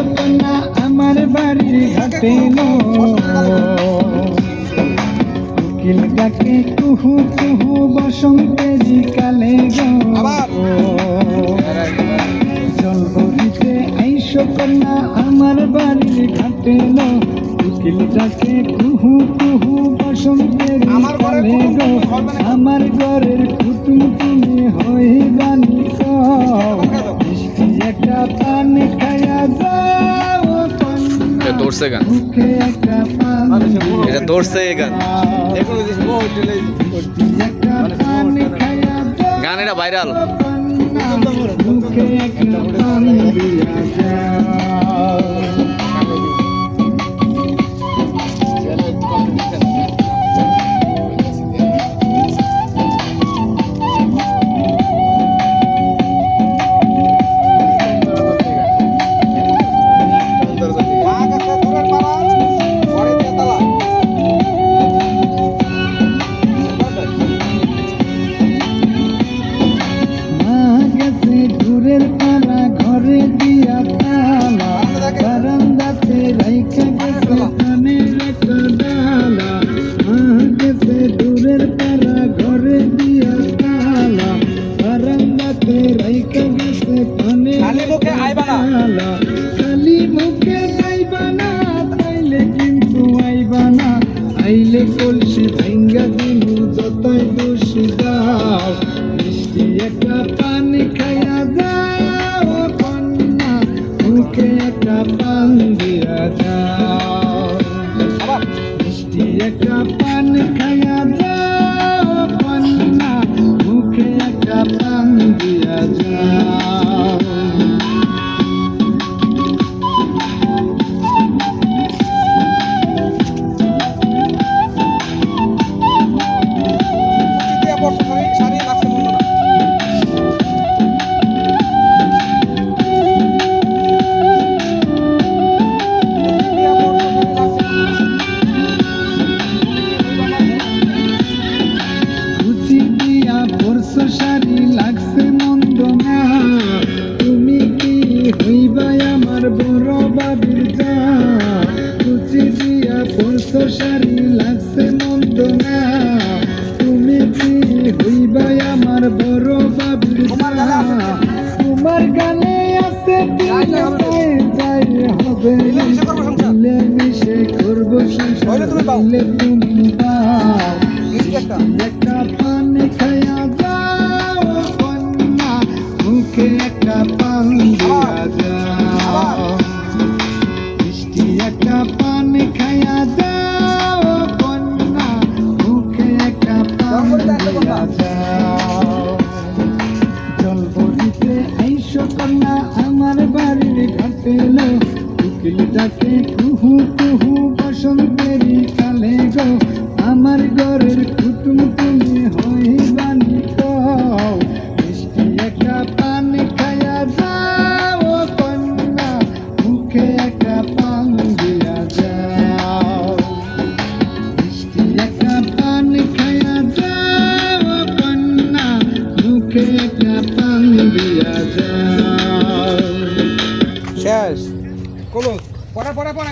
সপনা আমার বাড়ির ঘাটে কিল ডাকে কুহু কুহু বসন্তের কালে জল বহিতে এই সপনা আমার বাড়ির ঘাটে কিল ডাকে কুহু কুহু বসন্তের আমার ঘরের কালে কুটুম তুমি হবে না। আমার ঘরের কুটুম তুমি হইবানি মিষ্টি ধরছে গান। এটা ধরছে গান। গান এটা ভাইরাল। দিনু দুষিদার মিষ্টি একটা পানি খাইয়া যাও, কন্যা, মুখে একটা পান দিয়া যাও। মিষ্টি একটা পান খাইয়া হইবাই আমার বড় বাবির যা কুচি দিয়া বর্ষ শাড়ি লাগছে মন্দ না তুমি কি হইবাই আমার বড় বাবির তোমার যা আছে তোমার গানে আছে হবে। যাই। মিলে মিশে করব সংসার। তুমি পাও। একটা। পানি খায়া যাও কন্যা। মুখে একটা পান বড়িতে আইসো কন্যা আমার বাড়ির ঘাটে উকিল ডাকে কুহু কুহু শেষ কলস পরে পরে পরে